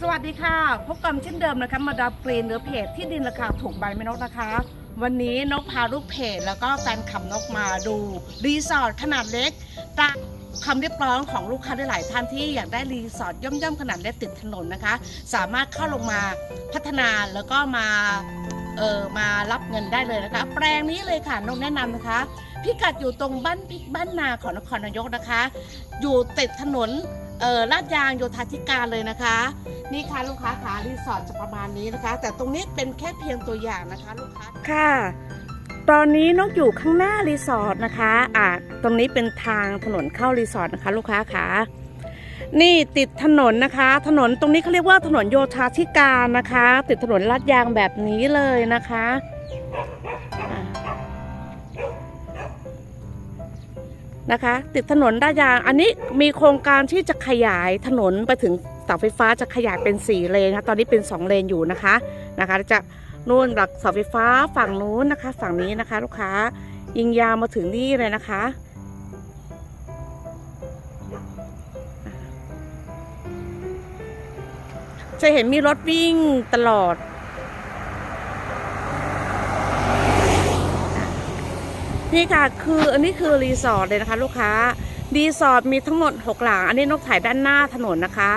สวัสดีค่ะ พบกันเช่นเดิมนะคะมาดามกรีนหรือเพจที่ดินราคาถูกใบไม่นกนะคะ วันนี้นกพาลูกเพจแล้วก็แฟนขับนกมาดู รีสอร์ทขนาดเล็กตามคำเรียกร้องของลูกค้าได้หลายท่านที่อยากได้รีสอร์ทย่อมๆขนาดเล็กติดถนนนะคะ สามารถเข้าลงมาพัฒนาแล้วก็มาเออมารับเงินได้เลยนะคะ แปลงนี้เลยค่ะนกแนะนำนะคะพิกัดอยู่ตรงบ้านพิกบ้านนาของนครนายกนะคะ อยู่ติดถนนเอ่อลาดยางโยธาธิการเลยนะคะ นี่ค่ะลูกค้าขารีสอร์ทจะประมาณนี้นะคะ แต่ตรงนี้เป็นแค่เพียงตัวอย่างนะคะลูกค้าค่ะ ตอนนี้นกอยู่ข้างหน้ารีสอร์ทนะคะอ่าตรงนี้เป็นทางถนนเข้ารีสอร์ทนะคะ ลูกค้าขานี่ติดถนนนะคะ ถนนตรงนี้เขาเรียกว่าถนนโยธาธิการนะคะ ติดถนนลาดยางแบบนี้เลยนะคะนะคะ ติดถนนลาดยางอันนี้มีโครงการที่จะขยายถนนไปถึง สาไฟฟ้าจะขยายเป็น 4 เลนนะตอนนี้เป็น 2 เลนอยู่นะคะนะคะ จะนู่นหลักเสาไฟฟ้าฝั่งนู้นนะคะ ฝั่งนี้นะคะ ลูกค้ายิงยาวมาถึงนี่เลยนะคะจะเห็นมีรถวิ่งตลอด นี่ค่ะคืออันนี้คือรีสอร์ทเลยนะคะ ลูกค้ารีสอร์ทมีทั้งหมด 6 หลัง อันนี้นกถ่ายด้านหน้าถนนนะคะ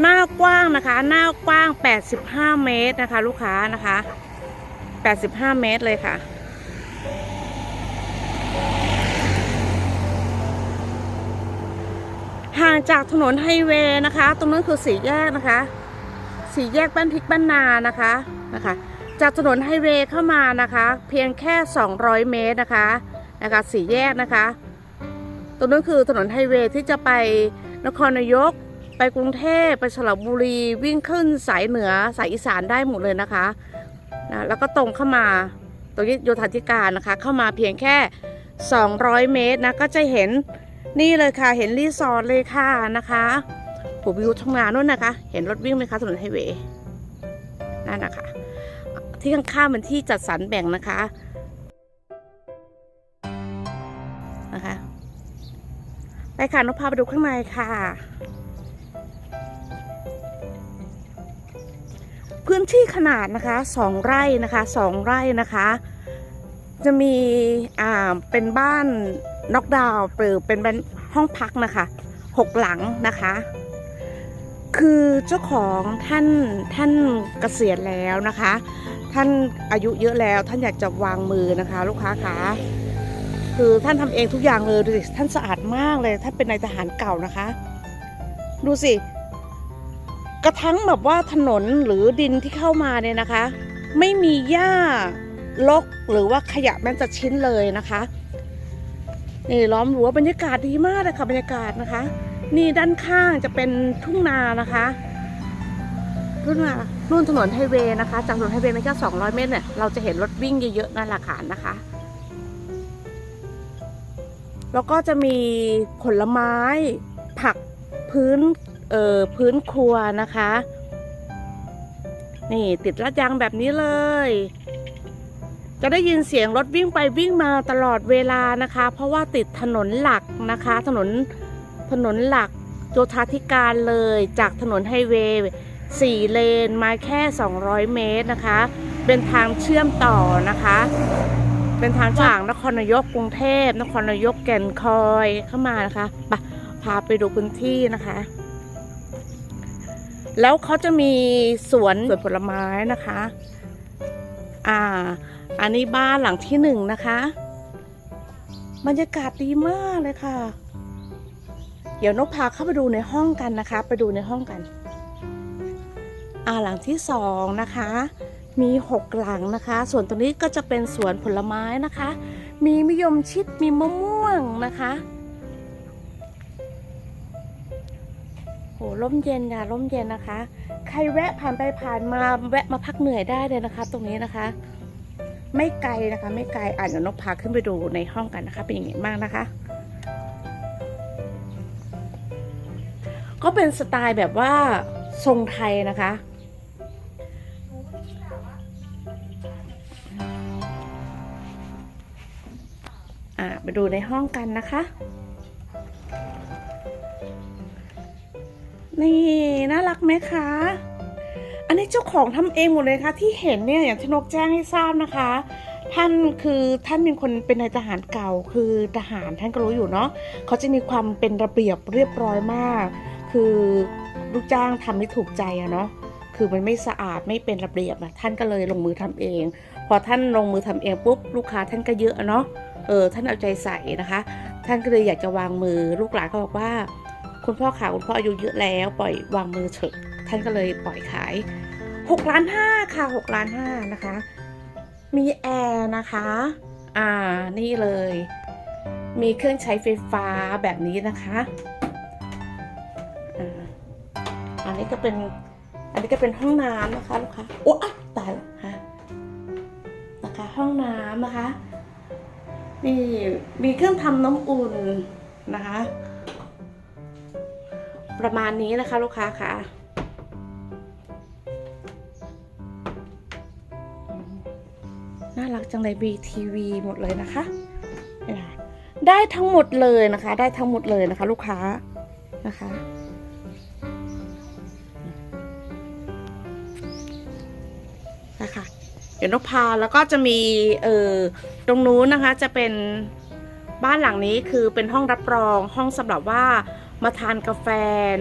หน้ากว้างนะคะ หน้ากว้าง 85 เมตรนะคะ ลูกค้านะคะ 85 เมตรเลยค่ะ ห่างจากถนนไฮเวย์นะคะ ตรงนั้นคือสี่แยกนะคะ สี่แยกบ้านพริกบ้านนานะคะนะคะ จากถนนไฮเวย์เข้ามานะคะ เพียงแค่ 200 เมตรนะคะนะคะสี่แยกนะคะ ตรงนั้นคือถนนไฮเวย์ที่จะไปนครนายก ไปกรุงเทพไปสระบุรีวิ่งขึ้นสายเหนือสายอีสานได้หมดเลยนะคะนะแล้วก็ตรงเข้ามาตรงนี้โยธาธิการนะคะ เข้ามาเพียงแค่ 200 เมตรนะก็จะเห็นนี่เลยค่ะ เห็นรีสอร์ทเลยค่ะนะคะผมวิวทำงานนู่นนะคะ เห็นรถวิ่งไหมคะถนนไฮเวย์นั่นนะคะ ที่ข้างๆเป็นที่จัดสรรแบ่งนะคะนะคะไปค่ะนกพาไปดูข้างในค่ะ พื้นที่ขนาดนะคะสองไร่นะคะสองไร่นะคะ จะมีอ่าเป็นบ้านน็อกดาวน์หรือเป็นห้องพักนะคะหกหลังนะคะ คือเจ้าของท่านท่านเกษียณแล้วนะคะ ท่านอายุเยอะแล้วท่านอยากจะวางมือนะคะ ลูกค้าคะคือท่านทำเองทุกอย่างเลยดูสิท่านสะอาดมากเลยท่านเป็นนายทหารเก่านะคะ ดูสิ กระทั่งแบบว่าถนนหรือดินที่เข้ามาเนี่ยนะคะ ไม่มีหญ้าลกหรือว่าขยะแม้แต่ชิ้นเลยนะคะนี่ล้อมรั้วบรรยากาศดีมากเลยค่ะบรรยากาศนะคะ นี่ด้านข้างจะเป็นทุ่งนานะคะทุ่งนานู่นถนนไฮเวย์นะคะ จากถนนไฮเวย์ไม่แค่200เมตรเนี่ยเราจะเห็นรถวิ่งเยอะๆนั่นแหละค่ะนะคะ แล้วก็จะมีผลไม้ผักพื้น เอ่อพื้นครัวนะคะ นี่ติดลาดยางแบบนี้เลย จะได้ยินเสียงรถวิ่งไปวิ่งมาตลอดเวลานะคะ เพราะว่าติดถนนหลักนะคะ ถนนถนนหลักโยธาธิการเลยจากถนนไฮเวย์สี่เลนมาแค่ 200 เมตรนะคะ เป็นทางเชื่อมต่อนะคะ เป็นทางจากนครนายกกรุงเทพนครนายกแก่นคอยเข้ามานะคะไปพาไปดูพื้นที่นะคะ แล้วเขาจะมีสวนสวนผลไม้นะคะ อ่า อันนี้บ้านหลังที่หนึ่งนะคะ บรรยากาศดีมากเลยค่ะ เดี๋ยวนกพาเข้าไปดูในห้องกันนะคะ ไปดูในห้องกัน อ่าหลังที่สองนะคะ มีหกหลังนะคะ ส่วนตรงนี้ก็จะเป็นสวนผลไม้นะคะ มีมะยมชิดมีมะม่วงนะคะ โหร่มเย็นค่ะร่มเย็นนะคะ ใครแวะผ่านไปผ่านมาแวะมาพักเหนื่อยได้เลยนะคะ ตรงนี้นะคะ ไม่ไกลนะคะ ไม่ไกลอ่านเดี๋ยวนกพาขึ้นไปดูในห้องกันนะคะ เป็นอย่างไงบ้างนะคะ ก็เป็นสไตล์แบบว่าทรงไทยนะคะอ่าไปดูในห้องกันนะคะ นี่น่ารักไหมคะ อันนี้เจ้าของทำเองหมดเลยค่ะที่เห็นเนี่ยอย่างที่นกแจ้งให้ทราบนะคะ ท่านคือท่านเป็นคนเป็นนายทหารเก่า คือทหารท่านก็รู้อยู่เนาะเขาจะมีความเป็นระเบียบเรียบร้อยมาก คือลูกจ้างทำไม่ถูกใจอะเนาะคือมันไม่สะอาดไม่เป็นระเบียบอะท่านก็เลยลงมือทำเอง พอท่านลงมือทำเองปุ๊บลูกค้าท่านก็เยอะเนาะเออท่านเอาใจใส่นะคะ ท่านก็เลยอยากจะวางมือลูกหลานก็บอกว่า คุณพ่อขาคุณพ่ออายุเยอะแล้วปล่อยวางมือเถอะท่านก็เลยปล่อยขาย6ล้านห้าค่ะ6ล้านห้านะคะ มีแอร์นะคะ อ่านี่เลย มีเครื่องใช้ไฟฟ้าแบบนี้นะคะอันนี้ก็เป็น อันนี้ก็เป็นห้องน้ำนะคะลูกค้าโอ้อะตายแล้วฮะนะคะ ห้องน้ำนะคะนี่มีเครื่องทำน้ำอุ่นนะคะ ประมาณนี้นะคะลูกค้าค่ะน่ารักจังเลย BTV หมดเลยนะคะได้ทั้งหมดเลยนะคะ ได้ทั้งหมดเลยนะคะ ลูกค้านะคะนะคะเดี๋ยวนกพาแล้วก็จะมีเออตรงนู้นนะคะจะเป็นบ้านหลังนี้คือเป็นห้องรับรองห้องสำหรับว่า มาทานกาแฟ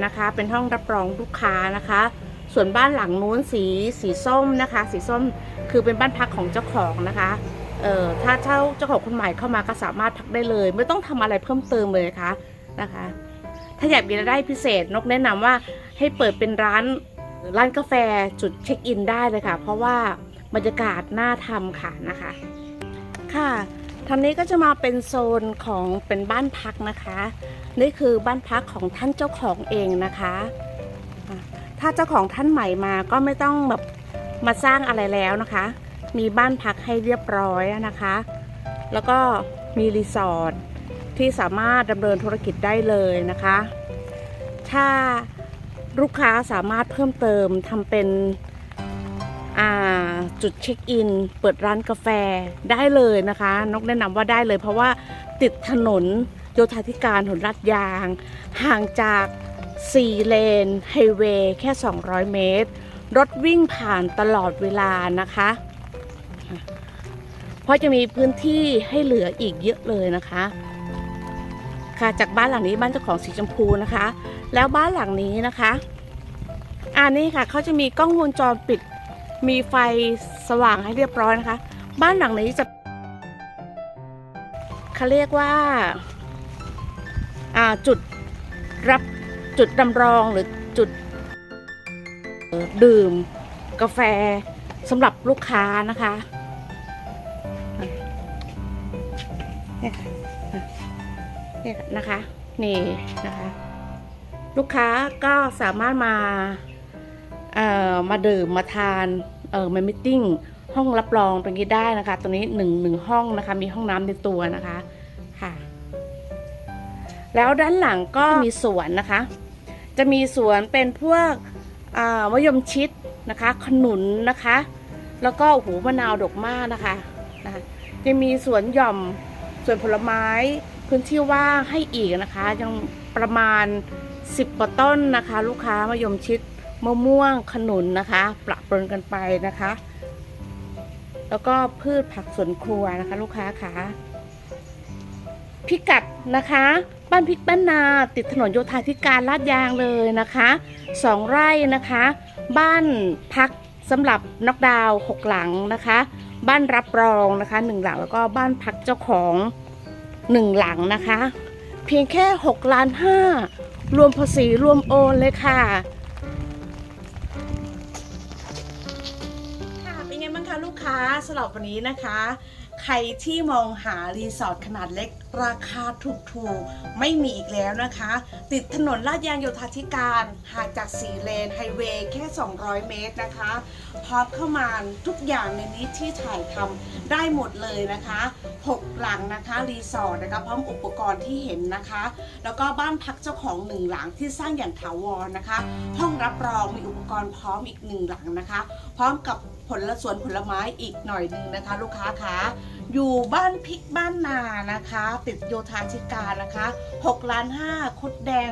นะคะ เป็นห้องรับรองลูกค้านะคะ ส่วนบ้านหลังนู้นสีสีส้มนะคะ สีส้มคือเป็นบ้านพักของเจ้าของนะคะเอ่อถ้าเช่าเจ้าของคนใหม่เข้ามาก็สามารถพักได้เลย ไม่ต้องทำอะไรเพิ่มเติมเลยค่ะนะคะ ถ้าอยากมีรายได้พิเศษนกแนะนำว่าให้เปิดเป็นร้านร้านกาแฟจุดเช็คอินได้เลยค่ะ เพราะว่าบรรยากาศน่าทำค่ะนะคะ ค่ะ ทางนี้ก็จะมาเป็นโซนของเป็นบ้านพักนะคะ นี่คือบ้านพักของท่านเจ้าของเองนะคะ ถ้าเจ้าของท่านใหม่มาก็ไม่ต้องแบบมาสร้างอะไรแล้วนะคะ มีบ้านพักให้เรียบร้อยนะคะ แล้วก็มีรีสอร์ทที่สามารถดำเนินธุรกิจได้เลยนะคะ ถ้าลูกค้าสามารถเพิ่มเติมทำเป็น จุดเช็คอิน เปิดร้านกาแฟได้เลยนะคะ นกแนะนำว่าได้เลย เพราะว่าติดถนนโยธาธิการถนนลาดยาง ห่างจาก 4 เลนไฮเวย์แค่ 200 เมตร รถวิ่งผ่านตลอดเวลานะคะ เพราะจะมีพื้นที่ให้เหลืออีกเยอะเลยนะคะ ค่ะจากบ้านหลังนี้บ้านเจ้าของสีชมพูนะคะ แล้วบ้านหลังนี้นะคะอ่านี่ค่ะเขาจะมีกล้องวงจรปิด มีไฟสว่างให้เรียบร้อยนะคะ บ้านหลังนี้จะเขาเรียกว่าาจุดรับจุดดำรองหรือจุด ดื่ม กาแฟสำหรับลูกค้านะคะเนี่ยค่ะเนี่ยนะคะ นี่นะคะ ลูกค้าก็สามารถมา มาดื่มมาทานเออมามิทติ้งห้องรับรองตรงนี้ได้นะคะตรงนี้หนึ่งหนึ่งห้องนะคะมีห้องน้ำในตัวนะคะค่ะแล้วด้านหลังก็มีสวนนะคะ จะมีสวนเป็นพวกมะยมชิดนะคะขนุนนะคะ แล้วก็หูมะนาวดกมากนะคะนะคะจะมีสวนหย่อมสวนผลไม้พื้นที่ว่างให้อีกนะคะ ยังประมาณ 10กว่าต้นนะคะ ลูกค้ามะยมชิด มะม่วงขนุนนะคะ ประปรนกันไปนะคะ แล้วก็พืชผักสวนครัวนะคะ ลูกค้าคะพิกัดนะคะ บ้านพริกบ้านนาติดถนนโยธาธิการลาดยางเลยนะคะสองไร่นะคะ บ้านพักสำหรับนอกดาวหกหลังนะคะ บ้านรับรองนะคะหนึ่งหลังแล้วก็บ้านพักเจ้าของหนึ่งหลังนะคะ เพียงแค่6ล้านห้ารวมภาษีรวมโอนเลยค่ะ สำหรับวันนี้นะคะ ใครที่มองหารีสอร์ทขนาดเล็กราคาถูกๆ ไม่มีอีกแล้วนะคะ ติดถนนลาดยางโยธาธิการห่างจากสีเลนไฮเวย์แค่ 200 เมตรนะคะพร้อมเข้ามาทุกอย่างในนี้ที่ถ่ายทำได้หมดเลยนะคะ 6 หลังนะคะรีสอร์ทนะคะพร้อมอุปกรณ์ที่เห็นนะคะ แล้วก็บ้านพักเจ้าของหนึ่งหลังที่สร้างอย่างถาวรนะคะ ห้องรับรองมีอุปกรณ์พร้อมอีกหนึ่งหลังนะคะ พร้อมกับ ผลสวนผลไม้อีกหน่อยหนึ่งนะคะ ลูกค้าคะอยู่บ้านพริกบ้านนานะคะ ติดโยธาธิการนะคะ6ล้าน5คุดแดง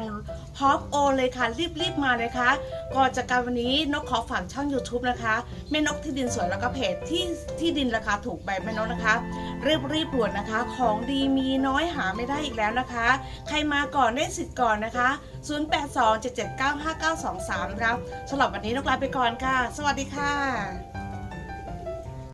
พร้อมโอนเลยค่ะรีบๆมาเลยค่ะก่อนจากการวันนี้นกขอฝากช่อง YouTube นะคะแม่นกที่ดินสวยแล้วก็เพจที่ที่ดินราคาถูกใบแม่นกนะคะ รีบรีบด่วนนะคะ ของดีมีน้อยหาไม่ได้อีกแล้วนะคะ ใครมาก่อนได้สิทธิ์ก่อนนะคะ 0827795923ครับสำหรับวันนี้นกลาไปก่อนค่ะ สวัสดีค่ะ